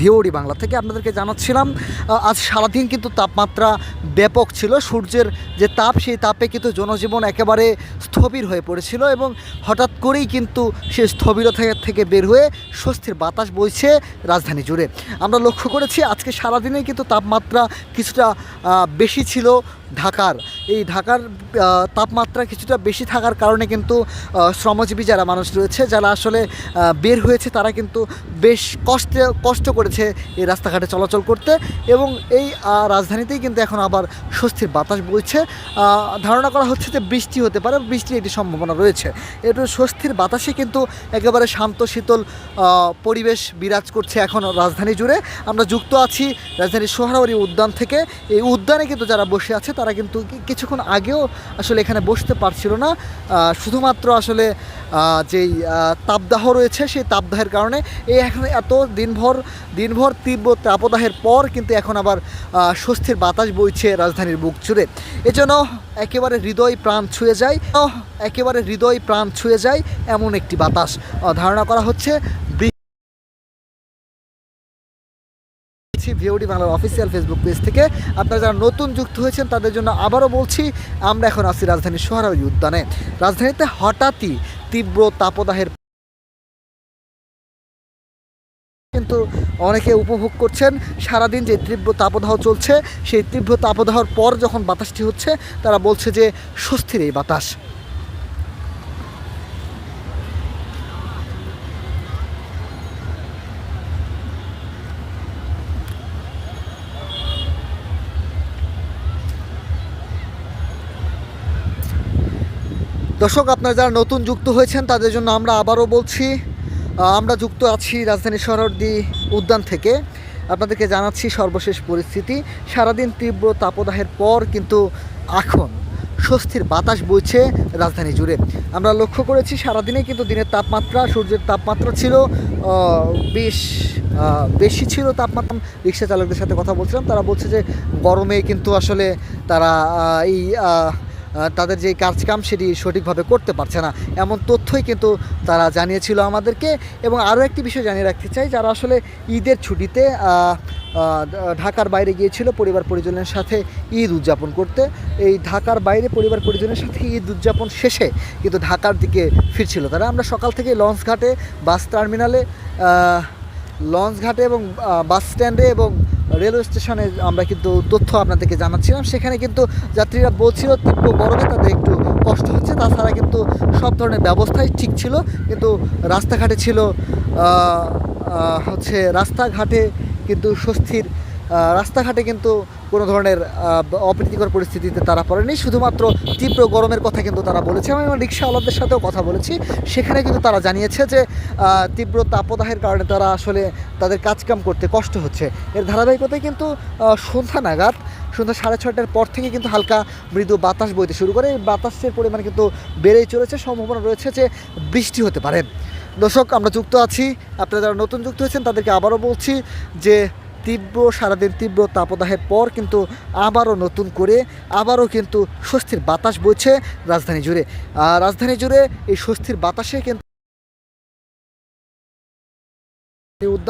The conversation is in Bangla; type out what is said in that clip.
ভিওডি বাংলা থেকে আপনাদেরকে জানাচ্ছিলাম আজ সারাদিন কিন্তু তাপমাত্রা ব্যাপক ছিল। সূর্যের যে তাপ, সেই তাপে কিন্তু জনজীবন একেবারে স্থবির হয়ে পড়েছিল এবং হঠাৎ করেই কিন্তু সে স্থবিরতা থেকে বের হয়ে স্বস্তির বাতাস বইছে রাজধানী জুড়ে। আমরা লক্ষ্য করেছি, আজকে সারাদিনেই কিন্তু তাপমাত্রা কিছুটা বেশি ছিল। ঢাকার। এই ঢাকার তাপমাত্রা কিছুটা বেশি থাকার কারণে কিন্তু শ্রমজীবী যারা মানুষ রয়েছে, যারা আসলে বের হয়েছে, তারা কিন্তু বেশ কষ্টে, কষ্ট করেছে এই রাস্তাঘাটে চলাচল করতে এবং এই রাজধানীতেই কিন্তু এখন আবার স্বস্তির বাতাস বইছে। ধারণা করা হচ্ছে যে বৃষ্টি হতে পারে, বৃষ্টির একটি সম্ভাবনা রয়েছে। একটু স্বস্তির বাতাসে কিন্তু একেবারে শান্ত, শীতল পরিবেশ বিরাজ করছে এখন রাজধানী জুড়ে। আমরা যুক্ত আছি রাজধানীর সোহরাওয়ারি উদ্যান থেকে। এই উদ্যানে কিন্তু যারা বসে আছে তারা কিন্তু কিছুক্ষণ আগেও আসলে এখানে বসতে পারছিল না। শুধুমাত্র আসলে যেই তাপদাহ রয়েছে সেই তাপদাহের কারণে এই এখন এত দিনভর দিনভর তীব্র তাপদাহের পর কিন্তু এখন আবার স্বস্তির বাতাস বইছে রাজধানীর বুক জুড়ে। এজন্য একেবারে হৃদয় প্রাণ ছুঁয়ে যায়, একেবারে হৃদয় প্রাণ ছুঁয়ে যায় এমন একটি বাতাস। ধারণা করা হচ্ছে ভিওডি বাংলার অফিসিয়াল ফেসবুক পেজ থেকে। আপনারা যারা নতুন যুক্ত হয়েছেন, তাদের জন্য আবারও বলছি, আমরা এখন আছি রাজধানীর সোহরাওয়ার্দী উদ্যানে। রাজধানীতে হঠাৎই তীব্র তাপদাহের কিন্তু অনেকে উপভোগ করছেন। সারাদিন যে তীব্র তাপদাহ চলছে, সেই তীব্র তাপদাহর পর যখন বাতাসটি হচ্ছে, তারা বলছে যে স্বস্তির এই বাতাস। দর্শক, আপনারা যারা নতুন যুক্ত হয়েছেন, তাদের জন্য আমরা আবারও বলছি আমরা যুক্ত আছি রাজধানী শহরদি উদ্যান থেকে। আপনাদেরকে জানাচ্ছি সর্বশেষ পরিস্থিতি। সারাদিন তীব্র তাপদাহের পর কিন্তু এখন স্বস্তির বাতাস বইছে রাজধানী জুড়ে। আমরা লক্ষ্য করেছি সারাদিনে কিন্তু দিনের তাপমাত্রা, সূর্যের তাপমাত্রা ছিল বেশ বেশি ছিল তাপমাত্রা। রিক্সা চালকদের সাথে কথা বলছিলাম, তারা বলছে যে গরমে কিন্তু আসলে তারা এই তাদের যে কাজকাম সেটি সঠিকভাবে করতে পারছে না। এমন তথ্যই কিন্তু তারা জানিয়েছিল আমাদেরকে। এবং আরও একটি বিষয় জানিয়ে রাখতে চাই যারা আসলে ঈদের ছুটিতে ঢাকার বাইরে গিয়েছিল পরিবার পরিজনের সাথে ঈদ উদযাপন করতে। এই ঢাকার বাইরে পরিবার পরিজনের সাথে ঈদ উদযাপন শেষে কিন্তু ঢাকার দিকে ফিরছিল তারা। আমরা সকাল থেকে লঞ্চ ঘাটে বাস টার্মিনালে আহ, লঞ্চ ঘাটে এবং বাস স্ট্যান্ডে এবং রেলওয়ে স্টেশনে আমরা কিন্তু তথ্য আপনাদেরকে জানাচ্ছিলাম। সেখানে কিন্তু যাত্রীরা বলছিল, তীব্র গরমে তাদের একটু কষ্ট হচ্ছে। তাছাড়া কিন্তু সব ধরনের ব্যবস্থাই ঠিক ছিল। কিন্তু রাস্তাঘাটে ছিল হচ্ছে রাস্তাঘাটে কিন্তু স্বস্তির রাস্তাঘাটে কিন্তু কোনো ধরনের অপ্রীতিকর পরিস্থিতিতে তারা পড়েনি। শুধুমাত্র তীব্র গরমের কথা কিন্তু তারা বলেছে। আমি আমার রিক্সাওয়ালাদের সাথেও কথা বলেছি। সেখানে কিন্তু তারা জানিয়েছে যে তীব্র তাপদাহের কারণে তারা আসলে তাদের কাজকাম করতে কষ্ট হচ্ছে। এর ধারাবাহিকতায় কিন্তু সন্ধ্যা নাগাদ, সন্ধ্যা সাড়ে ছটার পর থেকে কিন্তু হালকা মৃদু বাতাস বইতে শুরু করে। বাতাসের পরিমাণ কিন্তু বেড়েই চলেছে। সম্ভাবনা রয়েছে যে, বৃষ্টি হতে পারে। দর্শক, আমরা যুক্ত আছি। আপনারা যারা নতুন যুক্ত হয়েছেন, তাদেরকে আবারও বলছি যে তীব্র, সারাদিন তীব্র তাপদাহের পর কিন্তু আবারও নতুন করে, আবারও কিন্তু স্বস্তির বাতাস বইছে রাজধানী জুড়ে। রাজধানী জুড়ে এই স্বস্তির বাতাসে কিন্তু উদ্যান